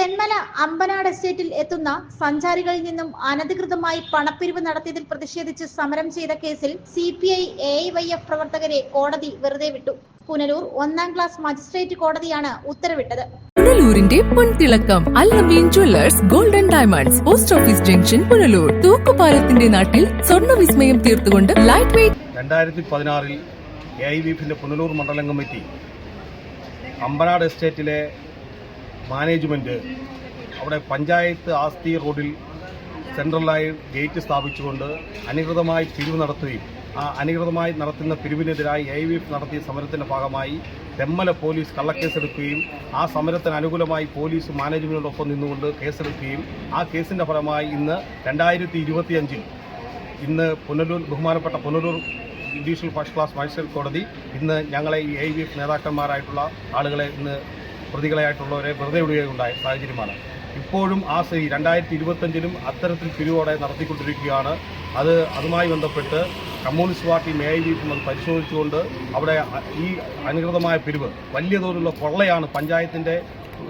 തെന്മല അമ്പനാട് എസ്റ്റേറ്റിൽ എത്തുന്ന സഞ്ചാരികളിൽ നിന്നും അനധികൃതമായി പണപ്പിരിവ് നടത്തിയതിൽ പ്രതിഷേധിച്ച് സമരം ചെയ്ത കേസിൽ C P I A Y F പ്രവർത്തകരെ കോടതി വെറുതെ വിട്ടു. പുനലൂർ ഒന്നാം ക്ലാസ് മജിസ്ട്രേറ്റ് കോടതിയാണ് ഉത്തരവിട്ടത്. പുനലൂരിന്റെ പൊൻതിളക്കം Alameen jewellers golden diamonds post office junction Punalur. തൂക്കുപാലത്തിന്റെ നാട്ടിൽ സ്വർണ വിസ്മയം തീർത്തുകൊണ്ട് ലൈറ്റ് വെയിറ്റ് രണ്ടായിരത്തി പതിനാറിൽ എ ഐ വി എഫിന്റെ പുനലൂർ മണ്ഡലം കമ്മിറ്റി അമ്പനാട് എസ്റ്റേറ്റിലെ മാനേജ്മെന്റ് അവിടെ പഞ്ചായത്ത് ആസ്തി റോഡിൽ സെൻട്രലായി ഗേറ്റ് സ്ഥാപിച്ചുകൊണ്ട് അനധികൃതമായി പിരിവ് നടത്തുകയും ആ അനധികൃതമായി നടത്തുന്ന പിരിവിനെതിരായി എ വി എഫ് നടത്തിയ സമരത്തിന്റെ ഭാഗമായി തെമ്മല പോലീസ് കള്ളക്കേസെടുക്കുകയും ആ സമരത്തിന് അനുകൂലമായി പോലീസ് മാനേജ്മെന്റിനോടൊപ്പം നിന്നുകൊണ്ട് കേസെടുക്കുകയും ആ കേസിന്റെ ഫലമായി ഇന്ന് രണ്ടായിരത്തി ഇരുപത്തിയഞ്ചിൽ ഇന്ന് പുനലൂർ ബഹുമാനപ്പെട്ട Punalur judicial first class magistrate കോടതി ഇന്ന് ഞങ്ങളെ ഈ എ വി എഫ് നേതാക്കന്മാരായിട്ടുള്ള ആളുകളെ ഇന്ന് പ്രതികളായിട്ടുള്ളവരെ വെറുതെ വിടുകയുണ്ടായ സാഹചര്യമാണ്. ഇപ്പോഴും ആ സ്ഥിതി രണ്ടായിരത്തി ഇരുപത്തഞ്ചിലും അത്തരത്തിൽ പിരിവോടെ നടത്തിക്കൊണ്ടിരിക്കുകയാണ്. അത് അതുമായി ബന്ധപ്പെട്ട് കമ്മ്യൂണിസ്റ്റ് പാർട്ടി വി എഫും അത് പരിശോധിച്ചുകൊണ്ട് അവിടെ ഈ അനുകൃതമായ പിരിവ് വലിയ തോതിലുള്ള കൊള്ളയാണ് പഞ്ചായത്തിന്റെ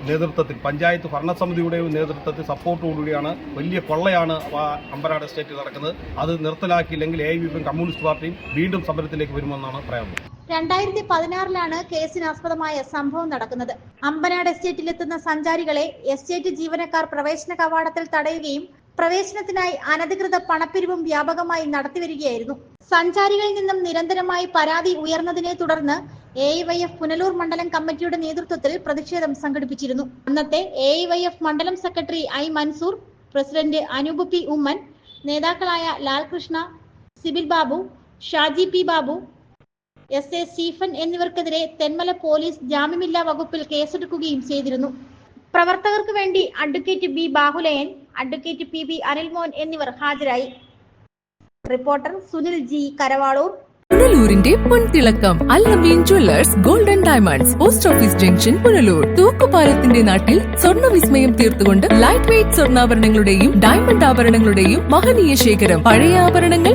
നേതൃത്വത്തിൽ പഞ്ചായത്ത് ഭരണസമിതിയുടെയും നേതൃത്വത്തിൽ സപ്പോർട്ടോടുകൂടിയാണ് വലിയ കൊള്ളയാണ് അമ്പരാട് എസ്റ്റേറ്റിൽ നടക്കുന്നത്. അത് നിർത്തലാക്കിയില്ലെങ്കിൽ എ ഐ വിപിയും കമ്മ്യൂണിസ്റ്റ് പാർട്ടിയും വീണ്ടും സമരത്തിലേക്ക് വരുമെന്നാണ് പറയാനുള്ളത്. രണ്ടായിരത്തി പതിനാറിലാണ് കേസിനാസ്പദമായ സംഭവം നടക്കുന്നത്. അമ്പനാട് എസ്റ്റേറ്റിലെത്തുന്ന സഞ്ചാരികളെ എസ്റ്റേറ്റ് ജീവനക്കാർ പ്രവേശന കവാടത്തിൽ തടയുകയും പ്രവേശനത്തിനായി അനധികൃത പണപ്പിരിവും വ്യാപകമായി നടത്തിവരികയായിരുന്നു. സഞ്ചാരികളിൽ നിന്നും നിരന്തരമായി പരാതി ഉയർന്നതിനെ തുടർന്ന് എ വൈ എഫ് പുനലൂർ മണ്ഡലം കമ്മിറ്റിയുടെ നേതൃത്വത്തിൽ പ്രതിഷേധം സംഘടിപ്പിച്ചിരുന്നു. അന്നത്തെ എ വൈ എഫ് മണ്ഡലം secretary I Mansoor president Anoop P Oommen നേതാക്കളായ Lalkrishna Sibil Babu Shaji P Babu S A Stephen എന്നിവർക്കെതിരെ Thenmala police ജാമ്യമില്ലാ വകുപ്പിൽ കേസെടുക്കുകയും ചെയ്തിരുന്നു. പ്രവർത്തകർക്ക് വേണ്ടി advocate B Bahuleyan advocate P B Anilmon എന്നിവർ ഹാജരായി. Reporter Sunil G Karavaloor. പുനലൂരിന്റെ പൊൻതിളക്കം Allameen jewellers golden diamonds post office junction Punalur. തൂക്കുപാലത്തിന്റെ നാട്ടിൽ സ്വർണ വിസ്മയം തീർത്തുകൊണ്ട് ലൈറ്റ് വെയിറ്റ് സ്വർണാഭരണങ്ങളുടെയും ഡയമണ്ട് ആഭരണങ്ങളുടെയും മഹനീയ ശേഖരം. പഴയ ആഭരണങ്ങൾ